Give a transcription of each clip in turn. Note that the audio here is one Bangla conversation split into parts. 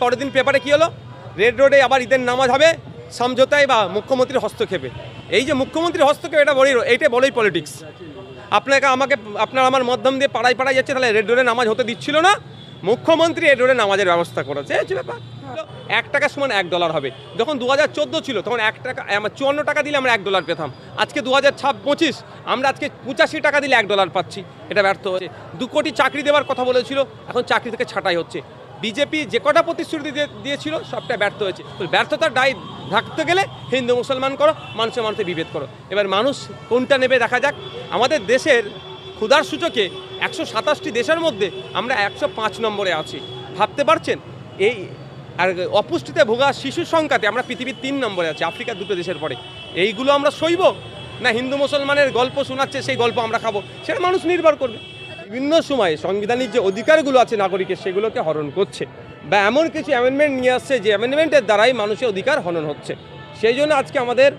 পরের দিন পেপারে কি হলো? রেড রোডে আবার ঈদের নামাজ হবে, সমঝোতায় বা মুখ্যমন্ত্রীর হস্তক্ষেপে। এই যে মুখ্যমন্ত্রীর হস্তক্ষেপ, এটা বড়ই এইটা বড়ই পলিটিক্স আপনাকে আমাকে, আপনার আমার মাধ্যম দিয়ে পাড়ায় পাড়ায় যাচ্ছে, তাহলে রেড রোডে নামাজ হতে দিচ্ছিল না? মুখ্যমন্ত্রী রেড রোডে নামাজের ব্যবস্থা করেছে ব্যাপার। এক টাকা সমান এক ডলার হবে। যখন দু হাজার চোদ্দ ছিল, তখন এক টাকা চুয়ান্ন টাকা দিলে আমরা এক ডলার পেতাম। আজকে দু হাজার পঁচিশ আমরা আজকে পঁচাশি টাকা দিলে এক ডলার পাচ্ছি। এটা ব্যর্থ হচ্ছে দু কোটি চাকরি দেওয়ার কথা বলেছিল, এখন চাকরি থেকে ছাঁটাই হচ্ছে। বিজেপি যে কটা প্রতিশ্রুতি দিয়ে- দিয়েছিল, সবটা ব্যর্থ হয়েছে। ব্যর্থতার দায় ঢাকতে গেলে হিন্দু মুসলমান করো, মানুষের মানুষে বিভেদ করো। এবার মানুষ কোনটা নেবে দেখা যাক। আমাদের দেশের ক্ষুধার সূচকে একশো সাতাশটি দেশের মধ্যে আমরা একশো পাঁচ নম্বরে আছি। ভাবতে পারছেন? এই আর অপুষ্টিতে ভোগা শিশুর সংখ্যাতে আমরা পৃথিবীর তিন নম্বরে আছি, আফ্রিকার দুটো দেশের পরে। এইগুলো আমরা সইব? না হিন্দু মুসলমানের গল্প শোনাচ্ছে, সেই গল্প আমরা খাব? সেটা মানুষ নির্ভর করবে। বিভিন্ন সময়ে সংবিধানের যে অধিকারগুলো আছে নাগরিকের, সেগুলোকে হরণ করছে। বা এমন কিছু অ্যামেন্ডমেন্ট নিয়ে আসছে যে অ্যামেন্ডমেন্টের দ্বারাই মানুষের অধিকার হনন হচ্ছে। সেই জন্য আজকে আমাদের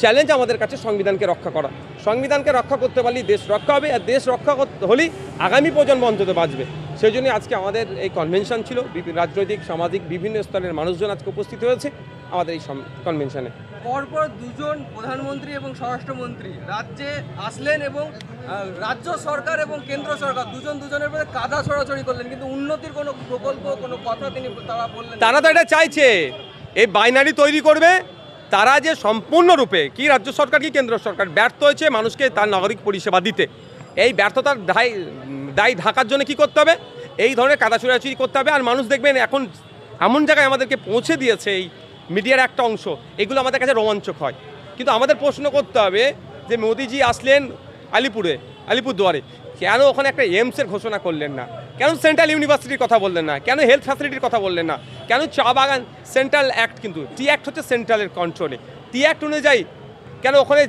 চ্যালেঞ্জ আমাদের কাছে সংবিধানকে রক্ষা করা। সংবিধানকে রক্ষা করতে পারলেই দেশ রক্ষা হবে, আর দেশ রক্ষা হলেই আগামী প্রজন্ম অন্তত বাঁচবে। সেই জন্য আজকে আমাদের এই কনভেনশন ছিল। বিভিন্ন রাজনৈতিক সামাজিক বিভিন্ন স্তরের মানুষজন আজকে উপস্থিত হয়েছে আমাদের এই কনভেনশনে পরপর দুজন প্রধানমন্ত্রী এবং স্বরাষ্ট্রমন্ত্রী রাজ্যে আসলেন এবং রাজ্য সরকার এবং কেন্দ্র সরকার দুজন দুজনের মধ্যে কাদা ছড়াছড়ি করলেন কিন্তু উন্নতির কোনো প্রকল্প কোনো কথা তিনি তারা বললেন। তারা তো এটা চাইছে। এই বাইনারি তৈরি করবে তারা যে সম্পূর্ণরূপে কি রাজ্য সরকার কি কেন্দ্র সরকার ব্যর্থ হয়েছে মানুষকে তার নাগরিক পরিষেবা দিতে। এই ব্যর্থতার দায় ঢাকার জন্য কি করতে হবে? এই ধরনের কাদা চুরাচুরি করতে হবে। আর মানুষ দেখবেন এখন এমন জায়গায় আমাদেরকে পৌঁছে দিয়েছে এই মিডিয়ার একটা অংশ। এগুলো আমাদের কাছে রোমাঞ্চক হয়। কিন্তু আমাদের প্রশ্ন করতে হবে যে মোদিজি আসলেন আলিপুরে, আলিপুরদুয়ারে, কেন ওখানে একটা এমসের ঘোষণা করলেন না? কেন সেন্ট্রাল ইউনিভার্সিটির কথা বললেন না? কেন হেলথ ফ্যাসিলিটির কথা বললেন না? কেন চা বাগান, সেন্ট্রাল অ্যাক্ট কিন্তু, টি অ্যাক্ট হচ্ছে সেন্ট্রালের কন্ট্রোলে টি অ্যাক্ট অনুযায়ী কেন ওখানে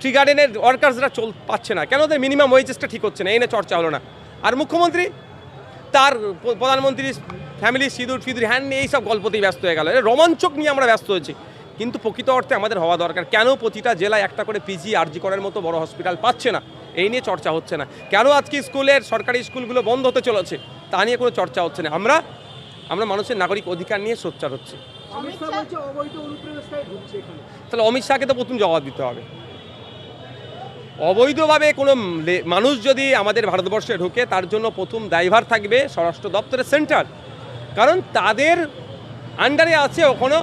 টি গার্ডেনের ওয়ার্কার্সরা চল, পাচ্ছে না? কেন ওদের মিনিমাম ওয়েজেসটা ঠিক হচ্ছে না? এই নিয়ে চর্চা হলো না। আর মুখ্যমন্ত্রী? তার প্রধানমন্ত্রী ফ্যামিলি সিঁদুর ফিদুর হ্যান নিয়ে এইসব গল্পতেই ব্যস্ত হয়ে গেল। রোমাঞ্চক নিয়ে আমরা ব্যস্ত হয়েছি। কিন্তু প্রকৃত অর্থে আমাদের হওয়া দরকার। কেন প্রতিটা জেলায় একটা করে পিজি আরজি করার মতো বড় হসপিটাল পাচ্ছে না? এই নিয়ে চর্চা হচ্ছে না। কেন আজকে স্কুলের সরকারি স্কুলগুলো বন্ধ হতে চলেছে? তা নিয়ে কোনো চর্চা হচ্ছে না। আমরা আমরা মানুষের নাগরিক অধিকার নিয়ে সোচ্চার হচ্ছে। তাহলে অমিত শাহকে তো প্রথম জবাব দিতে হবে। অবৈধভাবে কোনো মানুষ যদি আমাদের ভারতবর্ষে ঢোকে তার জন্য প্রথম দায়ভার থাকবে স্বরাষ্ট্র দপ্তরের সেন্টার। কারণ তাদের আন্ডারে আছে ওখানে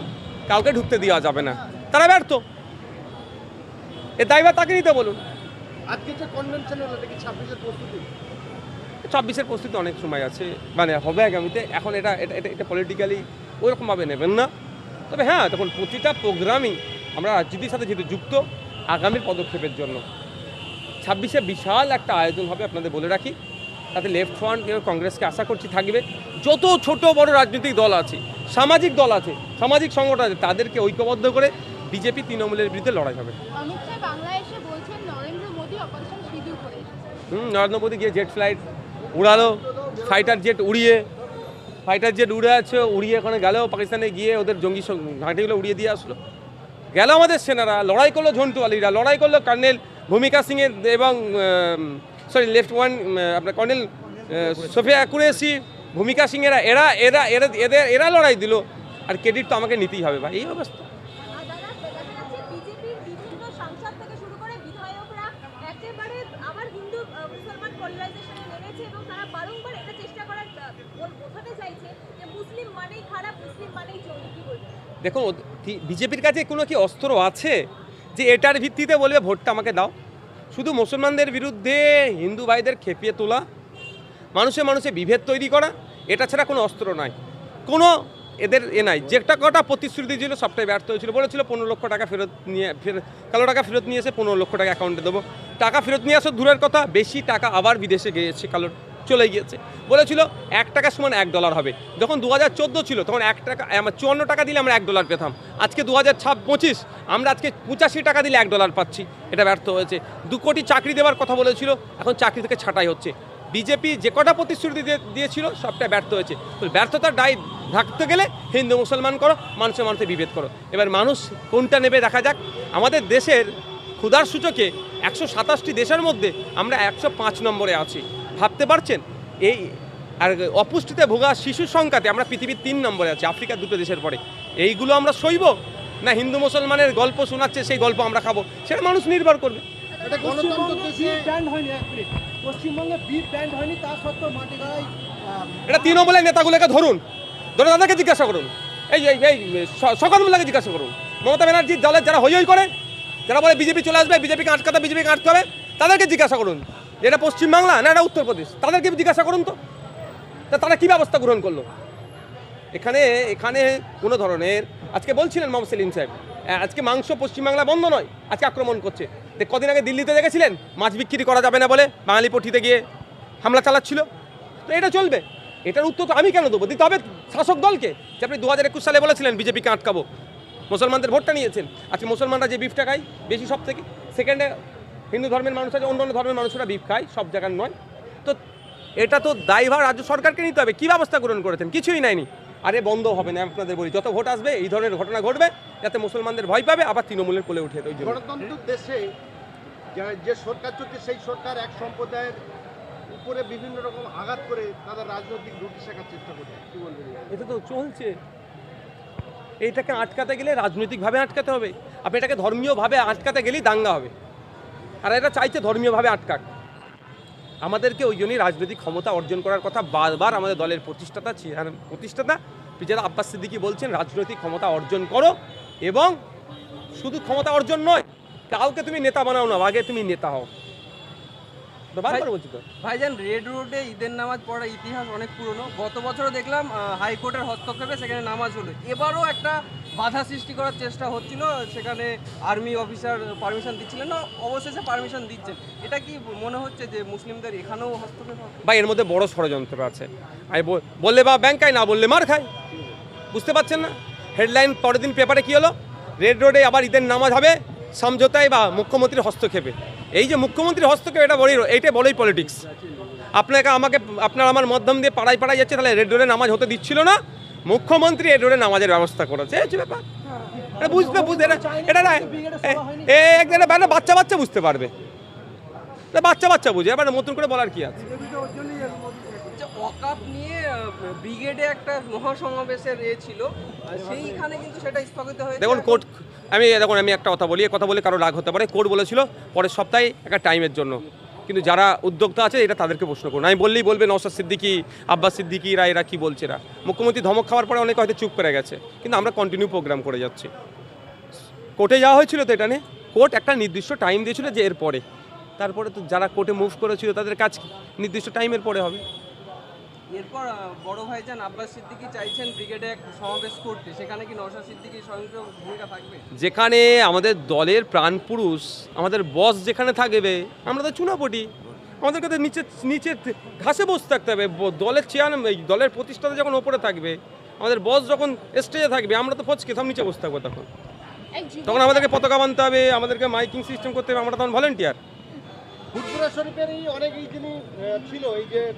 কাউকে ঢুকতে দেওয়া যাবে না। তারা ব্যর্থ। এ দায়ভার তাকে নিতে বলুন। আজকে যে কনভেনশন হলো এটা কি ছাব্বিশের প্রস্তুতি? ছাব্বিশের প্রস্তুতি অনেক সময় আছে। মানে হবে আগামীতে। এখন এটা এটা এটা এটা পলিটিক্যালি ওইরকমভাবে নেবেন না। তবে হ্যাঁ তখন প্রতিটা প্রোগ্রামই আমরা রাজনীতির সাথে যেহেতু যুক্ত আগামীর পদক্ষেপের জন্য। ছাব্বিশে বিশাল একটা আয়োজন হবে আপনাদের বলে রাখি। তাতে লেফট ফ্রন্ট এবং কংগ্রেসকে আশা করছি থাকবে। যত ছোট বড় রাজনৈতিক দল আছে সামাজিক দল আছে সামাজিক সংগঠন আছে তাদেরকে ঐক্যবদ্ধ করে বিজেপি তৃণমূলের বিরুদ্ধে লড়াই হবে। হুম নরেন্দ্র মোদী গিয়ে জেট ফ্লাইট উড়ালো ফাইটার জেট উড়িয়ে ফাইটার জেট উড়ে আছে উড়িয়ে ওখানে গেল পাকিস্তানে গিয়ে ওদের জঙ্গি ঘাঁটিগুলো উড়িয়ে দিয়ে আসলো। গেল আমাদের সেনারা লড়াই করল ঝন্টু আলীরা লড়াই করল কর্নেল ভূমিকা সিংয়ের এবং সরি লেফট ওয়ান আপনার কর্নেল সোফিয়া কুরেশি ভূমিকা সিংয়েরা এরা এরা এরা এদের এরা লড়াই দিল। আর ক্রেডিট তো আমাকে নিতেই হবে ভাই এই অবস্থা। দেখুন বিজেপির কাছে কোনো কি অস্ত্র আছে? যে এটার ভিত্তিতে বলবে, ভোটটা আমাকে দাও। শুধু মুসলমানদের বিরুদ্ধে হিন্দু ভাইদের খেপিয়ে তোলা, মানুষে মানুষে বিভেদ তৈরি করা, এটা ছাড়া কোনো অস্ত্র নাই কোনো এদের এ নাই। যেটা কটা প্রতিশ্রুতি ছিল সবটাই ব্যর্থ হয়েছিল। বলেছিল, পনেরো লক্ষ টাকা ফেরত নিয়ে, ফের, কালো টাকা ফেরত নিয়ে এসে পনেরো লক্ষ টাকা অ্যাকাউন্টে দেবো। টাকা ফেরত নিয়ে আসো দূরের কথা। বেশি টাকা আবার বিদেশে গিয়েছে কালো চলে গিয়েছে। বলেছিল, এক টাকা সমান এক ডলার হবে। যখন দু হাজার চোদ্দ ছিল, তখন এক টাকা চুয়ান্ন টাকা দিলে আমরা এক ডলার পেতাম। আজকে দু হাজার পঁচিশ আমরা আজকে পঁচাশি টাকা দিলে এক ডলার পাচ্ছি। এটা ব্যর্থ হয়েছে। দু কোটি চাকরি দেওয়ার কথা বলেছিল, এখন চাকরি থেকে ছাঁটাই হচ্ছে। বিজেপি যে কটা প্রতিশ্রুতি দিয়ে- দিয়েছিল, সবটা ব্যর্থ হয়েছে। ব্যর্থতার দায় ঢাকতে গেলে হিন্দু মুসলমান করো মানুষের মানুষে বিভেদ করো। এবার মানুষ কোনটা নেবে দেখা যাক। আমাদের দেশের ক্ষুধার সূচকে একশো সাতাশটি দেশের মধ্যে আমরা একশো পাঁচ নম্বরে আছি। ভাবতে পারছেন? এই আর অপুষ্টিতে ভোগা শিশুর সংখ্যাতে আমরা পৃথিবীর তিন নম্বরে আছি আফ্রিকার দুটো দেশের পরে। এইগুলো আমরা সইব? না হিন্দু মুসলমানের গল্প শোনাচ্ছে সেই গল্প আমরা খাব? সেটা মানুষ নির্ভর করবে। এটা তৃণমূলের নেতাগুলোকে ধরুন। ধরে তাদেরকে জিজ্ঞাসা করুন। এই এই এই স- জিজ্ঞাসা করুন। মমতা ব্যানার্জির দলের যারা হই হই করে যারা বলে বিজেপি চলে আসবে বিজেপিকে আটকাতে বিজেপিকে আটকে হবে তাদেরকে জিজ্ঞাসা করুন। এটা পশ্চিমবাংলা না এটা উত্তরপ্রদেশ। তাদেরকে জিজ্ঞাসা করুন তো। তা তারা কী ব্যবস্থা গ্রহণ করল? এখানে এখানে কোনো ধরনের, আজকে বলছিলেন মোহাম্মদ সেলিম সাহেব আজকে মাংস পশ্চিমবাংলা বন্ধ নয়, আজকে আক্রমণ করছে। কদিন আগে দিল্লিতে দেখেছিলেন, মাছ বিক্রি করা যাবে না বলে বাঙালি পঠিতে গিয়ে হামলা চালাচ্ছিল। তো এটা চলবে। এটার উত্তর তো আমি কেন দেবো? দিতে হবে শাসক দলকে যে আপনি দু হাজার একুশ সালে বলেছিলেন বিজেপিকে আটকাবো। মুসলমানদের ভোটটা নিয়েছেন। আজকে মুসলমানরা যে বিফটা খায়, বেশি সব থেকে সেকেন্ডে হিন্দু ধর্মের মানুষ আছে অন্য অন্য ধর্মের মানুষরা বিপ খায় সব জায়গার নয়। তো এটা তো দায়ভার রাজ্য সরকারকে নিতে হবে। কী ব্যবস্থা গ্রহণ করেছেন? কিছুই নাইনি আরে বন্ধ হবে না আপনাদের বলি। যত ভোট আসবে এই ধরনের ঘটনা ঘটবে যাতে মুসলমানদের ভয় পাবে আবার তৃণমূলের কোলে উঠে ওই গণতন্ত্র দেশে যে সরকার চলছে সেই সরকার এক সম্প্রদায়ের উপরে বিভিন্ন রকম আঘাত করে তাদের রাজনৈতিক রুটি শেখার চেষ্টা করছে। কি বলবেন এটা তো চলছে। এইটাকে আটকাতে গেলে রাজনৈতিকভাবে আটকাতে হবে। আপনি এটাকে ধর্মীয়ভাবে আটকাতে গেলেই দাঙ্গা হবে। আর এটা চাইছে ধর্মীয়ভাবে আটকাক। আমাদেরকে ওই জন্যই রাজনৈতিক ক্ষমতা অর্জন করার কথা বারবার আমাদের দলের প্রতিষ্ঠাতা প্রতিষ্ঠাতা পিজাদা আব্বাস সিদ্দিকি বলছেন, রাজনৈতিক ক্ষমতা অর্জন করো এবং শুধু ক্ষমতা অর্জন নয়, কাউকে তুমি নেতা বানাও না, আগে তুমি নেতা হও তো বারবার বলছি তো ভাইজান রেড রোডে ঈদের নামাজ পড়ার ইতিহাস অনেক পুরনো। গত বছরও দেখলাম হাইকোর্টের হস্তক্ষেপে সেখানে নামাজ হলো। এবারও একটা বাধা সৃষ্টি করার চেষ্টা হচ্ছিল সেখানে আর্মি অফিসার পারমিশন দিচ্ছিলেন না অবশেষে পারমিশন দিচ্ছেন। এটা কি মনে হচ্ছে যে মুসলিমদের এখানেও হস্তক্ষেপ হবে? বা এর মধ্যে বড় ষড়যন্ত্র আছে। আমি বললে বা ব্যাংক না বললে মার খায়। বুঝতে পারছেন না? হেডলাইন পরের দিন পেপারে কি হলো? রেড রোডে আবার ঈদের নামাজ হবে। সমঝোতায় বা মুখ্যমন্ত্রীর হস্তক্ষেপে। এই যে মুখ্যমন্ত্রীর হস্তক্ষেপ এটা বলেই এইটা বলেই পলিটিক্স আপনাকে আমাকে আপনার আমার মাধ্যম দিয়ে পাড়ায় পাড়ায় যাচ্ছে তাহলে রেড রোডে নামাজ হতে দিচ্ছিল না? মুখ্যমন্ত্রী রেড রোডে নামাজের ব্যবস্থা করেছে এই হচ্ছে ব্যাপার। এটা বুঝতে বুঝতে এটা এটা না একটা বাচ্চা বাচ্চা বুঝতে পারবে। এটা বাচ্চা বাচ্চা বুঝে এবার নতুন করে বলার কি আছে? অকাপ নিয়ে ব্রিগেডে একটা মহাসমাবেশের এ ছিল সেইখানে কিন্তু সেটা স্থগিত হয়েছে। দেখুন কোর্ট আমি, দেখুন, আমি একটা কথা বলি কথা বলে কারও রাগ হতে পারে, কোর্ট বলেছিল পরের সপ্তাহে একটা টাইমের জন্য। কিন্তু যারা উদ্যোক্তা আছে, এটা তাদেরকে প্রশ্ন করুন। আমি বললেই বলবে নওশাদ সিদ্দিকি, আব্বাস সিদ্দিকিরা এরা কী বলছে এরা? মুখ্যমন্ত্রী ধমক খাওয়ার পরে অনেকে হয়তো চুপ করে গেছে। কিন্তু আমরা কন্টিনিউ প্রোগ্রাম করে যাচ্ছি। কোর্টে যাওয়া হয়েছিল তো এটা নিয়ে? কোর্ট একটা নির্দিষ্ট টাইম দিয়েছিল যে এর পরে তারপরে তো যারা কোর্টে মুভ করেছিল, তাদের কাজ? নির্দিষ্ট টাইমের পরে হবে। এরপর বড় ভাইজান আব্বাস সিদ্দিকি চাইছেন ব্রিগেডে এক সমাবেশ করতে। সেখানে কি নওশাদ সিদ্দিকি স্বয়ংক্রিয় ভূমিকা থাকবে? যেখানে আমাদের দলের প্রাণপুরুষ আমাদের বস যেখানে থাকবে আমরা তো চুনাপটি। আমাদেরকে তো নিচে নিচে ঘাসে বসে থাকতে হবে। ব- দলের চেয়ার এই দলের প্রতিষ্ঠাতা যখন ওপরে থাকবে আমাদের বস যখন স্টেজে থাকবে আমরা তো ফচকে সব নিচে বসে থাকব তখন। তখন আমাদেরকে পতাকা বানতে হবে আমাদেরকে মাইকিং সিস্টেম করতে হবে আমরা তখন ভলেন্টিয়ার শরীফের এই অনেক এই যিনি ছিল এই যে